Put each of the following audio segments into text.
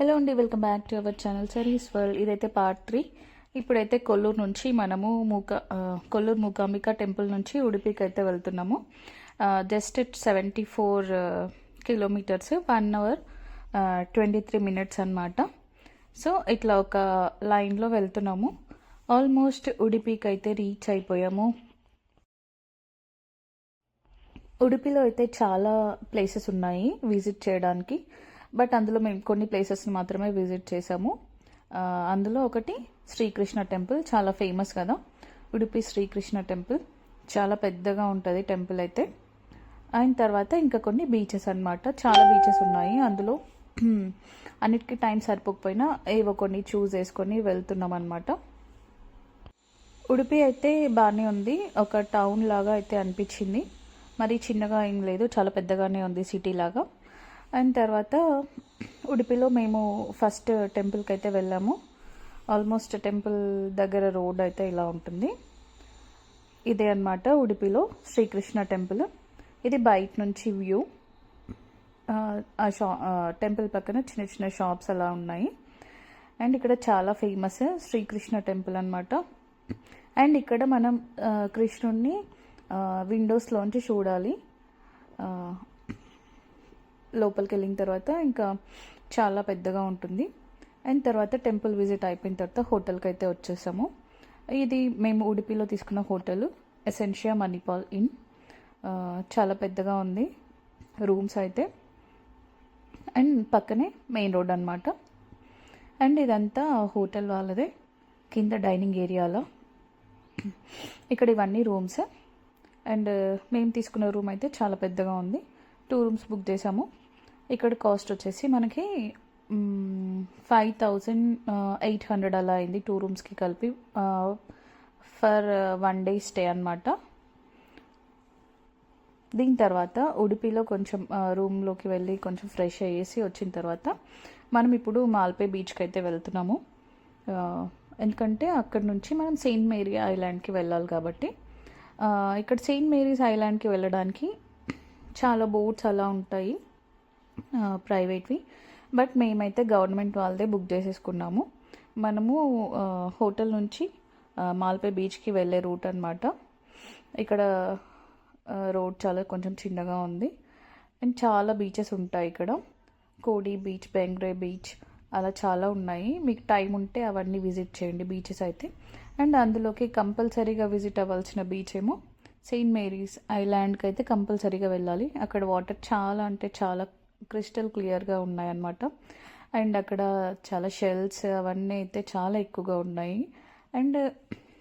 Hello అండి welcome back to our channel saris world ఇదైతే part three ఇప్పుడైతే కొల్లూరు నుంచి మనము మూక కొల్లూరు మూకాంబిక టెంపుల్ నుంచి ఉడిపికి అయితే వెళ్తున్నాము. Just seventy four kilometres one hour twenty three minutes అనమాట సో ఇట్లా ఒక లైన్లో వెళ్తున్నాము. ఆల్మోస్ట్ ఉడిపికి అయితే రీచ్ అయిపోయాము. ఉడిపిలో అయితే చాలా ప్లేసెస్ ఉన్నాయి విజిట్ చేయడానికి. బట్ అందులో మేము కొన్ని ప్లేసెస్ని మాత్రమే విజిట్ చేసాము అందులో ఒకటి శ్రీకృష్ణ టెంపుల్ చాలా ఫేమస్ కదా. ఉడిపి శ్రీకృష్ణ టెంపుల్. చాలా పెద్దగా ఉంటుంది టెంపుల్ అయితే. అయిన తర్వాత ఇంకా కొన్ని బీచెస్ అన్నమాట. చాలా బీచెస్ ఉన్నాయి. అందులో అన్నిటికీ టైం సరిపోకపోయినా ఏవో కొన్ని చూస్ చేసుకొని వెళ్తున్నాం అనమాట ఉడిపి అయితే బాగానే ఉంది. ఒక టౌన్ లాగా అయితే అనిపించింది. మరి చిన్నగా ఏం లేదు. చాలా పెద్దగానే ఉంది సిటీ లాగా. అండ్ తర్వాత ఉడిపిలో మేము ఫస్ట్ టెంపుల్కి అయితే వెళ్ళాము. ఆల్మోస్ట్ టెంపుల్ దగ్గర రోడ్ అయితే ఇలా ఉంటుంది. ఇదే అన్నమాట ఉడిపిలో శ్రీకృష్ణ టెంపుల్. ఇది బయట నుంచి వ్యూ. ఆ షా టెంపుల్ పక్కన చిన్న చిన్న షాప్స్ అలా ఉన్నాయి. అండ్ ఇక్కడ చాలా ఫేమస్ శ్రీకృష్ణ టెంపుల్ అనమాట అండ్ ఇక్కడ మనం కృష్ణుడిని విండోస్లోంచి చూడాలి. లోపలికి వెళ్ళిన తర్వాత ఇంకా చాలా పెద్దగా ఉంటుంది. అండ్ తర్వాత టెంపుల్ విజిట్ అయిపోయిన తర్వాత హోటల్కి అయితే వచ్చేసాము. ఇది మేము ఉడిపిలో తీసుకున్న హోటల్ ఎసెన్షియా మణిపాల్ ఇన్. చాలా పెద్దగా ఉంది రూమ్స్ అయితే. అండ్ పక్కనే మెయిన్ రోడ్ అనమాట అండ్ ఇదంతా హోటల్ వాళ్ళదే కింద డైనింగ్ ఏరియాలో. ఇక్కడ ఇవన్నీ రూమ్స్. అండ్ మేము తీసుకున్న రూమ్ అయితే చాలా పెద్దగా ఉంది. టూ రూమ్స్ బుక్ చేసాము. ఇక్కడ కాస్ట్ వచ్చేసి మనకి ఫైవ్ థౌజండ్ ఎయిట్ హండ్రెడ్ అలా అయింది టూ రూమ్స్కి కలిపి. ఫర్ వన్ డే స్టే అనమాట దీని తర్వాత ఉడిపిలో కొంచెం రూమ్లోకి వెళ్ళి కొంచెం ఫ్రెష్ అయ్యేసి వచ్చిన తర్వాత మనం ఇప్పుడు మాల్పే బీచ్కి అయితే వెళ్తున్నాము. ఎందుకంటే అక్కడ నుంచి మనం సెయింట్ మేరీ ఐలాండ్కి వెళ్ళాలి కాబట్టి ఇక్కడ సెయింట్ మేరీస్ ఐలాండ్కి వెళ్ళడానికి చాలా బోట్స్ అలా ఉంటాయి. ప్రైవేట్వి. బట్ మేమైతే గవర్నమెంట్ వాళ్ళదే బుక్ చేసేసుకున్నాము. మనము హోటల్ నుంచి మాల్పే బీచ్కి వెళ్ళే రూట్ అనమాట ఇక్కడ రోడ్ చాలా కొంచెం చిన్నగా ఉంది. అండ్ చాలా బీచెస్ ఉంటాయి ఇక్కడ. కోడి బీచ్ బెంగ్రే బీచ్ అలా చాలా ఉన్నాయి. మీకు టైం ఉంటే అవన్నీ విజిట్ చేయండి బీచెస్ అయితే. అండ్ అందులోకి కంపల్సరీగా విజిట్ అవ్వాల్సిన బీచ్ ఏమో సెయింట్ మేరీస్ ఐలాండ్కి అయితే కంపల్సరీగా వెళ్ళాలి. అక్కడ వాటర్ చాలా అంటే చాలా క్రిస్టల్ క్లియర్గా ఉన్నాయన్నమాట. అండ్ అక్కడ చాలా షెల్స్ అవన్నీ అయితే చాలా ఎక్కువగా ఉన్నాయి. అండ్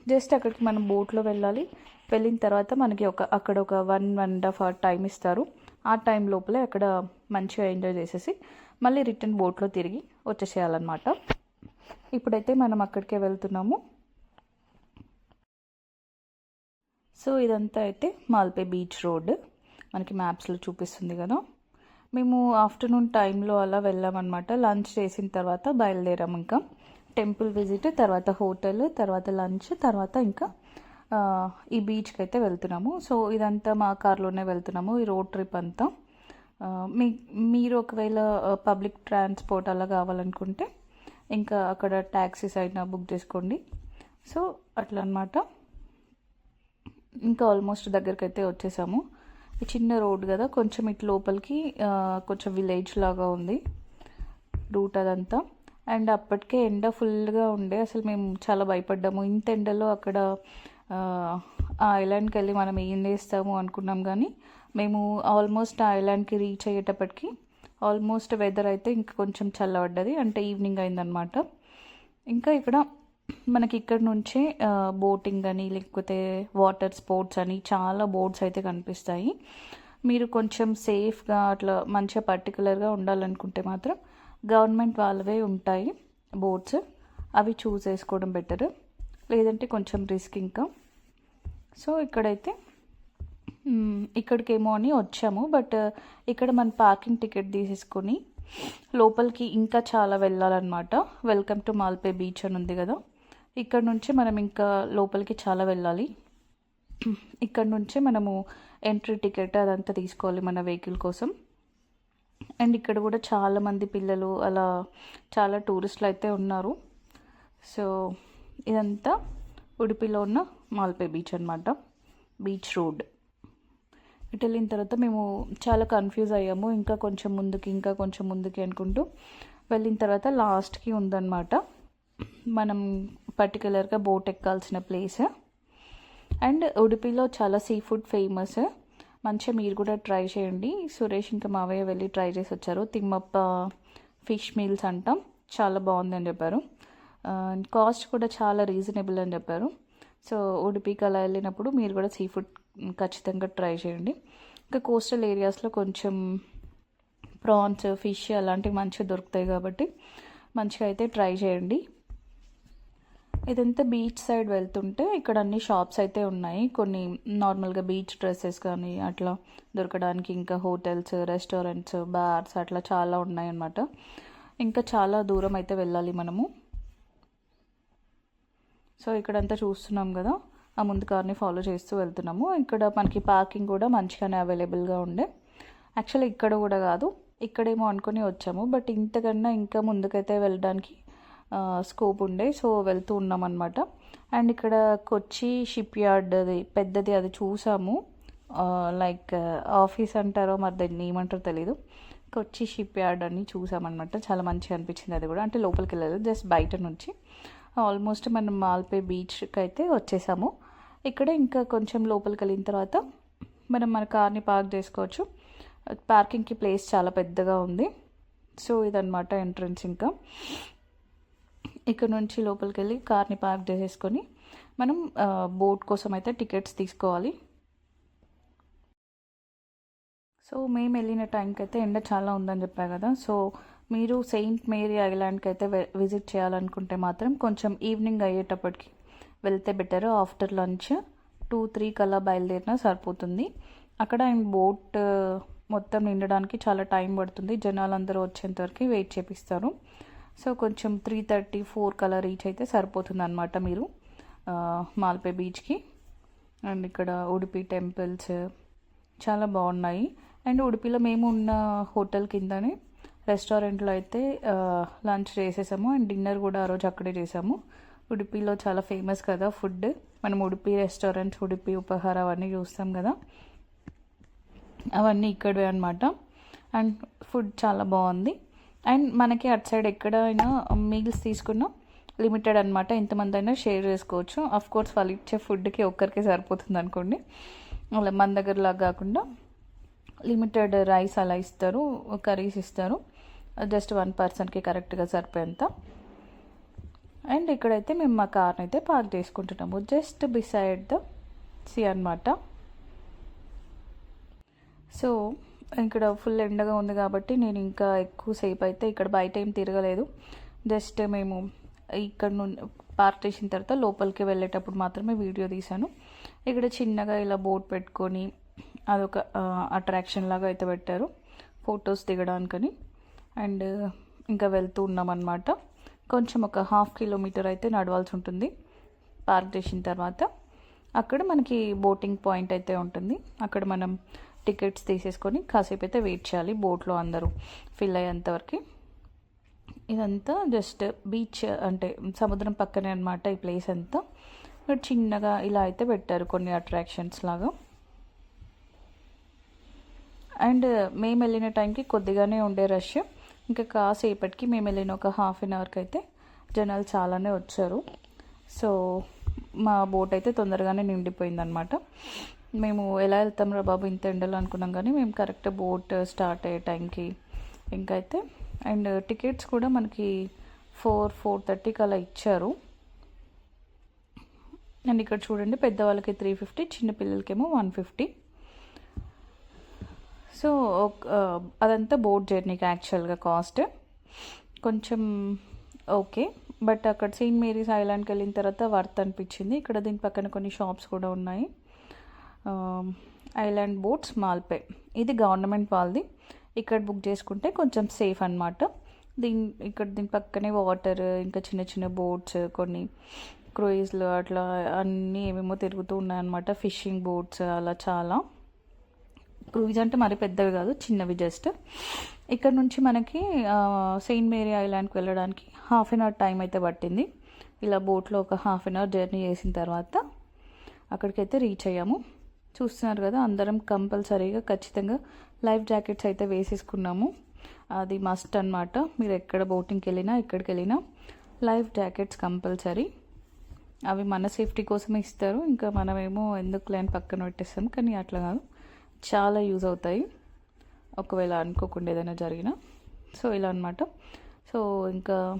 జస్ట్ అక్కడికి మనం బోట్లో వెళ్ళాలి. వెళ్ళిన తర్వాత మనకి ఒక అక్కడ ఒక one one and half hour time ఇస్తారు. ఆ టైం లోపలే అక్కడ మంచిగా ఎంజాయ్ చేసేసి మళ్ళీ రిటర్న్ బోట్లో తిరిగి వచ్చేసేయాలన్నమాట. ఇప్పుడైతే మనం అక్కడికే వెళ్తున్నాము. సో ఇదంతా అయితే మాల్పే బీచ్ రోడ్. మనకి మ్యాప్స్లో చూపిస్తుంది కదా. మేము ఆఫ్టర్నూన్ టైంలో అలా వెళ్ళామన్నమాట. లంచ్ చేసిన తర్వాత బయలుదేరాం ఇంకా. టెంపుల్ విజిట్ తర్వాత హోటల్ తర్వాత లంచ్ తర్వాత ఇంకా ఈ బీచ్కి అయితే వెళ్తున్నాము. సో ఇదంతా మా కార్లోనే వెళ్తున్నాము ఈ రోడ్ ట్రిప్ అంతా. మీ మీరు ఒకవేళ పబ్లిక్ ట్రాన్స్పోర్ట్ అలా కావాలనుకుంటే ఇంకా అక్కడ ట్యాక్సీస్ అయినా బుక్ చేసుకోండి. సో అట్లా అనమాట ఇంకా ఆల్మోస్ట్ దగ్గరికి అయితే వచ్చేసాము. చిన్న రోడ్ కదా కొంచెం ఇటు లోపలికి కొంచెం విలేజ్ లాగా ఉంది రూట్ అదంతా. అండ్ అప్పటికే ఎండ ఫుల్గా ఉండే అసలు మేము చాలా భయపడ్డాము. ఇంత ఎండలో అక్కడ ఆ, ఆ ఐలాండ్కి వెళ్ళి మనం ఏం చేస్తాము అనుకున్నాం కానీ మేము ఆల్మోస్ట్ ఆ ఐలాండ్కి రీచ్ అయ్యేటప్పటికి ఆల్మోస్ట్ వెదర్ అయితే ఇంకా కొంచెం చల్లబడ్డది. అంటే ఈవినింగ్ అయిందనమాట ఇంకా ఇక్కడ మనకి ఇక్కడ నుంచే బోటింగ్ అని లేకపోతే వాటర్ స్పోర్ట్స్ అని చాలా బోట్స్ అయితే కనిపిస్తాయి. మీరు కొంచెం సేఫ్గా అట్లా మంచిగా పర్టికులర్గా ఉండాలనుకుంటే మాత్రం గవర్నమెంట్ వాళ్ళవే ఉంటాయి బోట్స్ అవి చూస్ చేసుకోవడం బెటర్. లేదంటే కొంచెం రిస్క్ ఇంకా. సో ఇక్కడైతే ఇక్కడికేమో అని వచ్చాము. బట్ ఇక్కడ మన పార్కింగ్ టికెట్ తీసేసుకొని లోపలికి ఇంకా చాలా వెళ్ళాలన్నమాట. వెల్కమ్ టు మాల్పే బీచ్ అని ఉంది కదా. ఇక్కడ నుంచి మనం ఇంకా లోపలికి చాలా వెళ్ళాలి. ఇక్కడ నుంచే మనము ఎంట్రీ టికెట్ అదంతా తీసుకోవాలి మన వెహికల్ కోసం. అండ్ ఇక్కడ కూడా చాలామంది పిల్లలు అలా చాలా టూరిస్టులు అయితే ఉన్నారు. సో ఇదంతా ఉడిపిలో ఉన్న మాల్పే బీచ్ అనమాట బీచ్ రోడ్. ఇటు వెళ్ళిన తర్వాత మేము చాలా కన్ఫ్యూజ్ అయ్యాము. ఇంకా కొంచెం ముందుకి ఇంకా కొంచెం ముందుకి అనుకుంటూ వెళ్ళిన తర్వాత లాస్ట్కి ఉందన్నమాట. మనం పర్టికులర్గా బోట్ ఎక్కాల్సిన ప్లేస్ అండ్ ఉడిపిలో చాలా సీ ఫుడ్ ఫేమస్ మంచిగా మీరు కూడా ట్రై చేయండి. సురేష్ ఇంకా మావయ్య వెళ్ళి ట్రై చేసి వచ్చారు. తిమ్మప్ప ఫిష్ మీల్స్ అంటాం. చాలా బాగుందని చెప్పారు. కాస్ట్ కూడా చాలా రీజనబుల్ అని చెప్పారు. సో ఉడిపికి అలా వెళ్ళినప్పుడు మీరు కూడా సీ ఫుడ్ ఖచ్చితంగా ట్రై చేయండి. ఇంకా కోస్టల్ ఏరియాస్లో కొంచెం ప్రాన్స్ ఫిష్ అలాంటివి మంచిగా దొరుకుతాయి కాబట్టి మంచిగా అయితే ట్రై చేయండి. ఇదంతా బీచ్ సైడ్ వెళ్తుంటే ఇక్కడ అన్ని షాప్స్ అయితే ఉన్నాయి. కొన్ని నార్మల్గా బీచ్ డ్రెస్సెస్ కానీ అట్లా దొరకడానికి ఇంకా హోటల్స్ రెస్టారెంట్స్ బార్స్ అట్లా చాలా ఉన్నాయి అన్నమాట ఇంకా చాలా దూరం అయితే వెళ్ళాలి మనము. సో ఇక్కడంతా చూస్తున్నాం కదా. ఆ ముందు కార్ని ఫాలో చేస్తూ వెళ్తున్నాము. ఇక్కడ మనకి పార్కింగ్ కూడా మంచిగానే అవైలబుల్గా ఉండే. యాక్చువల్లీ ఇక్కడ కూడా కాదు ఇక్కడేమో అనుకుని వచ్చాము. బట్ ఇంతకన్నా ఇంకా ముందుకైతే వెళ్ళడానికి స్కోప్ ఉండే. సో వెళ్తూ ఉన్నాం అనమాట అండ్ ఇక్కడ కొచ్చి షిప్ యార్డ్ అది పెద్దది అది చూసాము. లైక్ ఆఫీస్ అంటారో మరి దాన్ని ఏమంటారో తెలీదు. కొచ్చి షిప్ యార్డ్ అని చూసామన్నమాట. చాలా మంచిగా అనిపించింది అది కూడా. అంటే లోపలికి వెళ్ళలేదు జస్ట్ బయట నుంచి. ఆల్మోస్ట్ మనం మాల్పే బీచ్కి అయితే వచ్చేసాము. ఇక్కడ ఇంకా కొంచెం లోపలికి వెళ్ళిన తర్వాత మనం మన కార్ని పార్క్ చేసుకోవచ్చు. పార్కింగ్కి ప్లేస్ చాలా పెద్దగా ఉంది. సో ఇదనమాట ఎంట్రన్స్ ఇంకా. ఇక్కడ నుంచి లోపలికి వెళ్ళి కార్ని పార్క్ చేసేసుకొని మనం బోట్ కోసం అయితే టికెట్స్ తీసుకోవాలి. సో మేము వెళ్ళిన టైంకి అయితే ఎండ చాలా ఉందని చెప్పా కదా. సో మీరు సెయింట్ మేరీ ఐలాండ్కి అయితే విజిట్ చేయాలనుకుంటే మాత్రం కొంచెం ఈవినింగ్ అయ్యేటప్పటికి వెళ్తే better. After lunch two three కల్లా బయలుదేరినా సరిపోతుంది. అక్కడ ఆయన బోట్ మొత్తం నిండడానికి చాలా టైం పడుతుంది. జనాలు అందరూ వచ్చేంత వరకు వెయిట్ చేపిస్తారు. సో కొంచెం త్రీ థర్టీ ఫోర్ కలర్ రీచ్ అయితే సరిపోతుంది అనమాట మీరు మాల్పే బీచ్కి అండ్ ఇక్కడ ఉడిపి టెంపుల్స్ చాలా బాగున్నాయి. అండ్ ఉడిపిలో మేము ఉన్న హోటల్ కిందనే రెస్టారెంట్లో అయితే లంచ్ చేసేసాము. అండ్ డిన్నర్ కూడా ఆ రోజు అక్కడే చేసాము. ఉడిపిలో చాలా ఫేమస్ కదా ఫుడ్ మనం ఉడిపి రెస్టారెంట్స్ ఉడిపి ఉపహార అవన్నీ చూస్తాం కదా. అవన్నీ ఇక్కడే అనమాట అండ్ ఫుడ్ చాలా బాగుంది. అండ్ మనకి అటు సైడ్ ఎక్కడైనా మీల్స్ తీసుకున్నా లిమిటెడ్ అనమాట ఎంతమంది అయినా షేర్ చేసుకోవచ్చు. అఫ్ కోర్స్ వాళ్ళు ఇచ్చే ఫుడ్కి ఒక్కరికే సరిపోతుంది అనుకోండి. అలా మన దగ్గరలాగా కాకుండా లిమిటెడ్ రైస్ అలా ఇస్తారు. కర్రీస్ ఇస్తారు. జస్ట్ వన్ పర్సన్కి కరెక్ట్గా సరిపోయేంత. అండ్ ఇక్కడైతే మేము మా కార్ని అయితే పార్క్ చేసుకుంటున్నాము. జస్ట్ బిసైడ్ ద సి అనమాట సో ఇక్కడ ఫుల్ ఎండగా ఉంది కాబట్టి నేను ఇంకా ఎక్కువసేపు అయితే ఇక్కడ బయట ఏం తిరగలేదు. జస్ట్ మేము ఇక్కడ నుండి పార్క్ చేసిన తర్వాత లోపలికి వెళ్ళేటప్పుడు మాత్రమే వీడియో తీశాను. ఇక్కడ చిన్నగా ఇలా బోట్ పెట్టుకొని అదొక అట్రాక్షన్ లాగా అయితే పెట్టారు. ఫొటోస్ దిగడానికని. అండ్ ఇంకా వెళ్తూ ఉన్నామన్నమాట. కొంచెం ఒక హాఫ్ కిలోమీటర్ అయితే నడవాల్సి ఉంటుంది పార్క్ చేసిన తర్వాత. అక్కడ మనకి బోటింగ్ పాయింట్ అయితే ఉంటుంది. అక్కడ మనం టికెట్స్ తీసేసుకొని కాసేపు అయితే వెయిట్ చేయాలి బోట్లో అందరూ ఫిల్ అయ్యేంతవరకు. ఇదంతా జస్ట్ బీచ్ అంటే సముద్రం పక్కనే అనమాట ఈ ప్లేస్ అంతా. ఇక్కడ చిన్నగా ఇలా అయితే పెట్టారు కొన్ని అట్రాక్షన్స్ లాగా. అండ్ మేము వెళ్ళిన టైంకి కొద్దిగానే ఉండే రష్. ఇంకా కాసేపటికి మేము వెళ్ళిన ఒక హాఫ్ అన్ అవర్కి అయితే జనాలు చాలానే వచ్చారు. సో మా బోట్ అయితే తొందరగానే నిండిపోయిందనమాట మేము ఎలా వెళ్తాం రా బాబు ఇంత ఎండలు అనుకున్నాం కానీ మేము కరెక్ట్ బోట్ స్టార్ట్ అయ్యే టైంకి ఇంకైతే అండ్ టికెట్స్ కూడా మనకి ఫోర్ ఫోర్ థర్టీకి అలా ఇచ్చారు. అండ్ ఇక్కడ చూడండి పెద్దవాళ్ళకి త్రీ ఫిఫ్టీ చిన్నపిల్లలకేమో వన్ ఫిఫ్టీ సో అదంతా బోట్ జర్నీకి యాక్చువల్గా కాస్ట్ కొంచెం ఓకే బట్ అక్కడ సెయింట్ మేరీస్ ఐలాండ్కి వెళ్ళిన తర్వాత వర్త్ అనిపించింది. ఇక్కడ దీని పక్కన కొన్ని షాప్స్ కూడా ఉన్నాయి. Island boats Malpe. ఇది గవర్నమెంట్ వాళ్ళది. ఇక్కడ బుక్ చేసుకుంటే కొంచెం సేఫ్ అనమాట దీని ఇక్కడ దీని పక్కనే వాటర్ ఇంకా చిన్న చిన్న బోట్స్ కొన్ని క్రూయిజ్లు అట్లా అన్నీ ఏమేమో తిరుగుతూ ఉన్నాయన్నమాట. ఫిషింగ్ బోట్స్ అలా చాలా. క్రూయిజ్ అంటే మరి పెద్దవి కాదు చిన్నవి జస్ట్. ఇక్కడ నుంచి మనకి సెయింట్ మేరీ ఐలాండ్కి వెళ్ళడానికి హాఫ్ అన్ అవర్ టైం అయితే పట్టింది. ఇలా బోట్లో ఒక హాఫ్ అన్ అవర్ జర్నీ చేసిన తర్వాత అక్కడికైతే రీచ్ అయ్యాము. చూస్తున్నారు కదా అందరం కంపల్సరీగా ఖచ్చితంగా లైఫ్ జాకెట్స్ అయితే వేసేసుకున్నాము. అది మస్ట్ అన్నమాట. మీరు ఎక్కడ బోటింగ్కి వెళ్ళినా ఎక్కడికి వెళ్ళినా లైఫ్ జాకెట్స్ కంపల్సరీ. అవి మన సేఫ్టీ కోసమే ఇస్తారు. ఇంకా మనమేమో ఎందుకు లేని పక్కన పెట్టేస్తాం కానీ అట్లా కాదు. చాలా యూజ్ అవుతాయి. ఒకవేళ అనుకోకుండా ఏదైనా జరిగినా. సో ఇలా అనమాట సో ఇంకా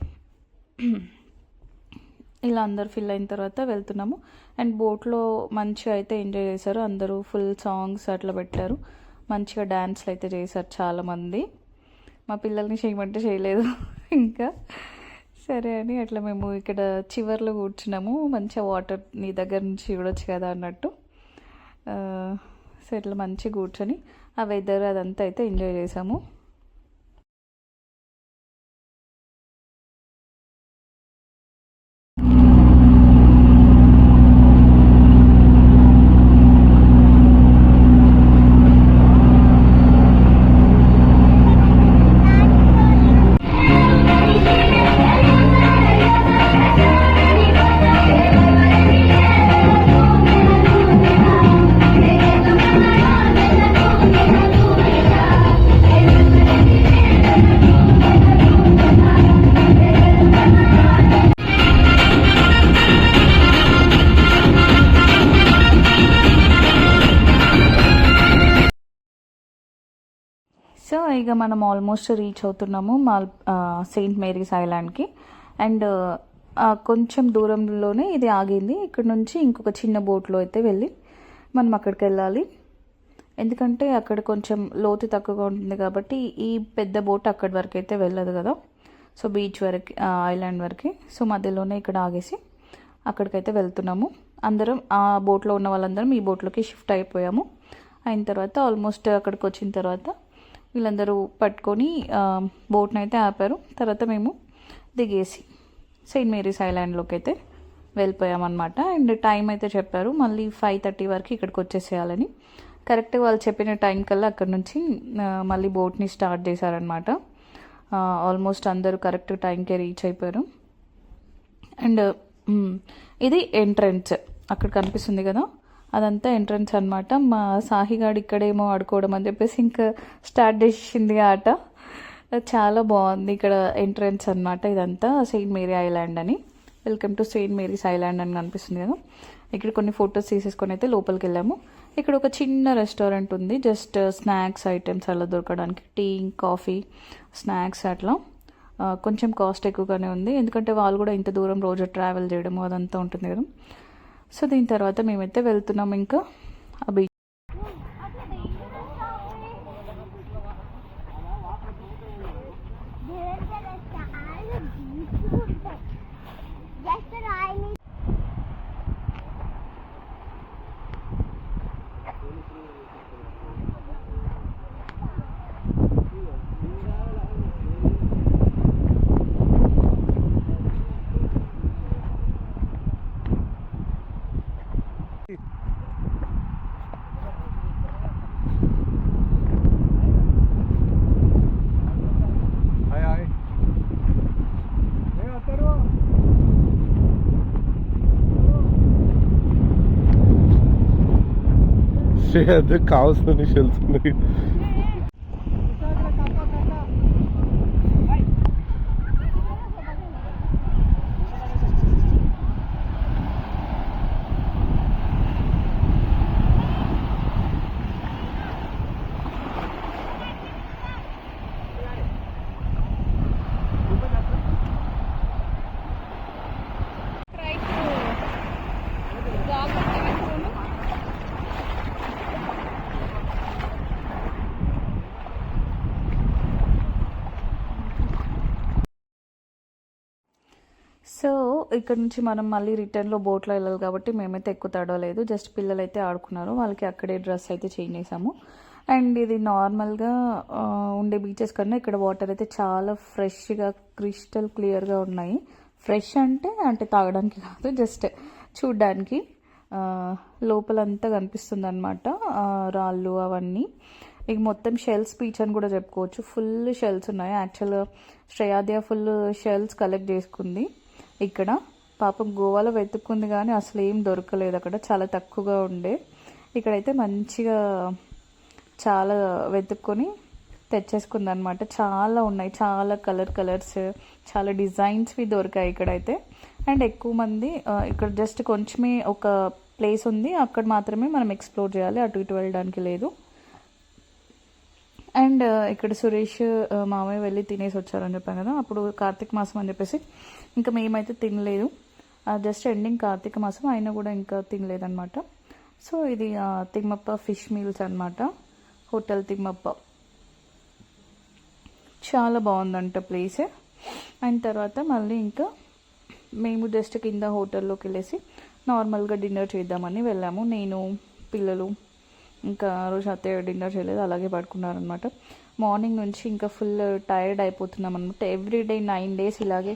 ఇలా అందరు ఫిల్ అయిన తర్వాత వెళ్తున్నాము. అండ్ బోట్లో మంచిగా అయితే ఎంజాయ్ చేశారు. అందరూ ఫుల్ సాంగ్స్ అట్లా పెట్టారు. మంచిగా డ్యాన్స్లు అయితే చేశారు చాలామంది. మా పిల్లల్ని చేయమంటే చేయలేదు. ఇంకా సరే అని అట్లా మేము ఇక్కడ చివర్లో కూర్చున్నాము. మంచిగా వాటర్ నీ దగ్గర నుంచి చూడొచ్చు కదా అన్నట్టు. ఆ, సో ఇట్లా మంచిగా కూర్చొని ఆ వెదర్ అదంతా అయితే ఎంజాయ్ చేసాము ఇక మనం ఆల్మోస్ట్ రీచ్ అవుతున్నాము మాల్ సెయింట్ మేరీస్ ఐలాండ్కి అండ్ కొంచెం దూరంలోనే ఇది ఆగింది. ఇక్కడ నుంచి ఇంకొక చిన్న బోట్లో అయితే వెళ్ళి మనం అక్కడికి వెళ్ళాలి. ఎందుకంటే అక్కడ కొంచెం లోతు తక్కువగా ఉంటుంది కాబట్టి ఈ పెద్ద బోట్ అక్కడి వరకు అయితే వెళ్ళదు కదా. సో బీచ్ వరకు ఐలాండ్ వరకు. సో మధ్యలోనే ఇక్కడ ఆగేసి అక్కడికైతే వెళ్తున్నాము. అందరం ఆ బోట్లో ఉన్న వాళ్ళందరం ఈ బోట్లోకి షిఫ్ట్ అయిపోయాము. అయిన తర్వాత ఆల్మోస్ట్ అక్కడికి వచ్చిన తర్వాత వీళ్ళందరూ పట్టుకొని బోట్ని అయితే ఆపారు. తర్వాత మేము దిగేసి సెయింట్ మేరీస్ ఐలాండ్లోకి అయితే వెళ్ళిపోయామన్నమాట. అండ్ టైం అయితే చెప్పారు మళ్ళీ ఫైవ్ థర్టీ వరకు ఇక్కడికి వచ్చేసేయాలని. కరెక్ట్గా వాళ్ళు చెప్పిన టైం కల్లా అక్కడ నుంచి మళ్ళీ బోట్ని స్టార్ట్ చేశారనమాట ఆల్మోస్ట్ అందరూ కరెక్ట్ టైంకే రీచ్ అయిపోయారు. అండ్ ఇది ఎంట్రన్స్. అక్కడ కనిపిస్తుంది కదా? అదంతా ఎంట్రన్స్ అన్నమాట. మా సాహిగాడు ఇక్కడేమో ఆడుకోవడం అని చెప్పేసి ఇంకా స్టార్ట్ చేసింది ఆట. చాలా బాగుంది ఇక్కడ ఎంట్రన్స్ అన్నమాట ఇదంతా సెయింట్ మేరీ ఐలాండ్ అని. Welcome to saint Mary's island అని కనిపిస్తుంది కదా. ఇక్కడ కొన్ని ఫొటోస్ తీసేసుకొని అయితే లోపలికి వెళ్ళాము. ఇక్కడ ఒక చిన్న రెస్టారెంట్ ఉంది జస్ట్ స్నాక్స్ ఐటమ్స్ అలా దొరకడానికి. టీ కాఫీ స్నాక్స్ అట్లా. కొంచెం కాస్ట్ ఎక్కువగానే ఉంది. ఎందుకంటే వాళ్ళు కూడా ఇంత దూరం రోజు ట్రావెల్ చేయడము అదంతా ఉంటుంది కదా. సో దీని తర్వాత మేమైతే వెళ్తున్నాం ఇంకా. ఆ బీచ్ అదే కావస్తుంది వెళ్తుంది ఇక్కడ నుంచి మనం మళ్ళీ రిటర్న్లో బోట్లో వెళ్ళాలి కాబట్టి మేమైతే ఎక్కువ తడవలేదు. జస్ట్ పిల్లలు అయితే ఆడుకున్నారు. వాళ్ళకి అక్కడే డ్రెస్ అయితే చేంజ్ చేసాము అండ్ ఇది నార్మల్గా ఉండే బీచెస్ కన్నా ఇక్కడ వాటర్ అయితే చాలా ఫ్రెష్గా క్రిస్టల్ క్లియర్గా ఉన్నాయి. ఫ్రెష్ అంటే అంటే తాగడానికి కాదు జస్ట్ చూడ్డానికి. లోపలంతా కనిపిస్తుంది అనమాట రాళ్ళు అవన్నీ. ఇక మొత్తం షెల్స్ బీచ్ అని కూడా చెప్పుకోవచ్చు. ఫుల్ షెల్స్ ఉన్నాయి. యాక్చువల్గా శ్రేయాద్య ఫుల్ షెల్స్ కలెక్ట్ చేసుకుంది. ఇక్కడ పాపం గోవాలో వెతుక్కుంది కానీ అసలు ఏం దొరకలేదు. అక్కడ చాలా తక్కువగా ఉండే. ఇక్కడైతే మంచిగా చాలా వెతుక్కొని తెచ్చేసుకుంది అనమాట చాలా ఉన్నాయి. చాలా కలర్ కలర్స్ చాలా డిజైన్స్వి దొరికాయి ఇక్కడైతే. అండ్ ఎక్కువ మంది ఇక్కడ జస్ట్ కొంచెమే ఒక ప్లేస్ ఉంది. అక్కడ మాత్రమే మనం ఎక్స్ప్లోర్ చేయాలి. అటు ఇటు వెళ్ళడానికి లేదు. అండ్ ఇక్కడ సురేష్ మామయ్య వెళ్ళి తినేసి వచ్చారని చెప్పాను కదా అప్పుడు కార్తీక మాసం అని చెప్పేసి. ఇంకా మేమైతే తినలేదు. జస్ట్ ఎండింగ్ కార్తీక మాసం అయినా కూడా ఇంకా తినలేదన్నమాట. సో ఇది తిమ్మప్ప ఫిష్ మీల్స్ అనమాట హోటల్ తిమ్మప్ప. చాలా బాగుందంట ప్లేస్ అండ్ తర్వాత మళ్ళీ ఇంకా మేము జస్ట్ కింద హోటల్లోకి వెళ్ళేసి నార్మల్గా డిన్నర్ చేద్దామని వెళ్ళాము. నేను పిల్లలు ఇంకా రోజు అత్తయ్య డిన్నర్ చేయలేదు అలాగే పడుకున్నారనమాట మార్నింగ్ నుంచి ఇంకా ఫుల్ టైర్డ్ అయిపోతున్నాం అనమాట ఎవ్రీ డే నైన్ డేస్ ఇలాగే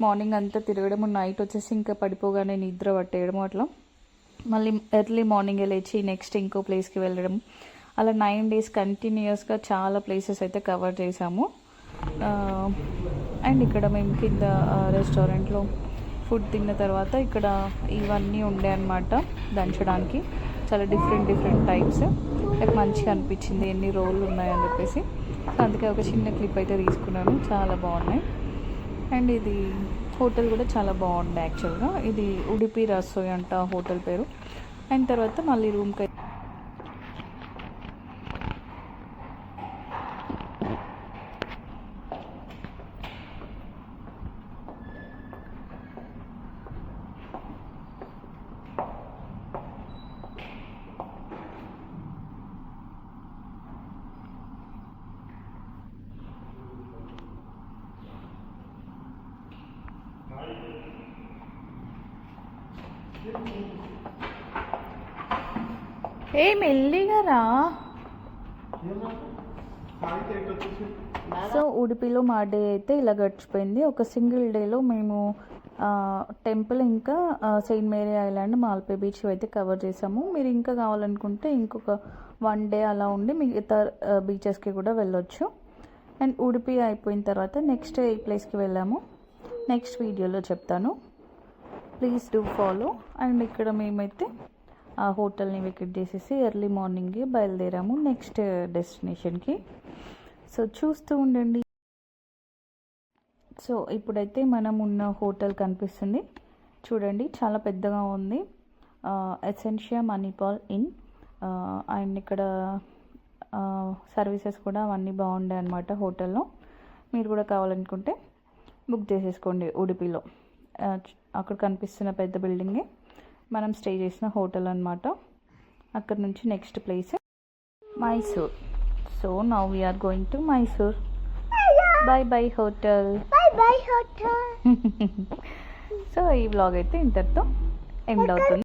మార్నింగ్ అంతా తిరగడము నైట్ వచ్చేసి ఇంకా పడిపోగానే నిద్ర పట్టేయడం అట్లా. మళ్ళీ ఎర్లీ మార్నింగ్ లేచి నెక్స్ట్ ఇంకో ప్లేస్కి వెళ్ళడం అలా నైన్ డేస్ కంటిన్యూస్గా చాలా ప్లేసెస్ అయితే కవర్ చేసాము అండ్ ఇక్కడ మేము కింద రెస్టారెంట్లో ఫుడ్ తిన్న తర్వాత ఇక్కడ ఇవన్నీ ఉండే అనమాట దంచడానికి. చాలా డిఫరెంట్ డిఫరెంట్ టైప్స్ నాకు మంచిగా అనిపించింది ఎన్ని రోళ్ళు ఉన్నాయని చెప్పేసి. అందుకే ఒక చిన్న క్లిప్ అయితే తీసుకున్నాను. చాలా బాగున్నాయి. అండ్ ఇది హోటల్ కూడా చాలా బాగుంది యాక్చువల్గా ఇది ఉడిపి రసోయ్ అంట హోటల్ పేరు. అండ్ తర్వాత మళ్ళీ రూమ్కి ఏ మెల్లిగా రా సో ఉడిపిలో మా డే అయితే ఇలా గడిచిపోయింది. ఒక సింగిల్ డేలో మేము టెంపుల్ ఇంకా saint Mary island Malpe beach అయితే కవర్ చేసాము. మీరు ఇంకా కావాలనుకుంటే ఇంకొక వన్ డే అలా ఉండి మిగతా బీచెస్కి కూడా వెళ్ళొచ్చు. అండ్ ఉడిపి అయిపోయిన తర్వాత నెక్స్ట్ ఈ ప్లేస్కి వెళ్ళాము? నెక్స్ట్ వీడియోలో చెప్తాను. Please do follow. అండ్ ఇక్కడ మేమైతే ఆ హోటల్ని వికెట్ చేసేసి ఎర్లీ మార్నింగే బయలుదేరాము నెక్స్ట్ డెస్టినేషన్కి. సో చూస్తూ ఉండండి. సో ఇప్పుడైతే మనం ఉన్న హోటల్ కనిపిస్తుంది. చూడండి చాలా పెద్దగా ఉంది. ఎసెన్షియా మణిపాల్ ఇన్ అండ్ ఇక్కడ సర్వీసెస్ కూడా అవన్నీ బాగుండే అనమాట హోటల్లో. మీరు కూడా కావాలనుకుంటే బుక్ చేసేసుకోండి ఉడిపిలో. అక్కడ కనిపిస్తున్న పెద్ద బిల్డింగే. మనం స్టే చేసిన హోటల్ అనమాట అక్కడ నుంచి next place. Mysore. So now we are going to Mysore bye bye hotel Bye bye, hotel. So ఈ వ్లాగ్ అయితే ఇంతటితో ఎండ్ అవుతుంది.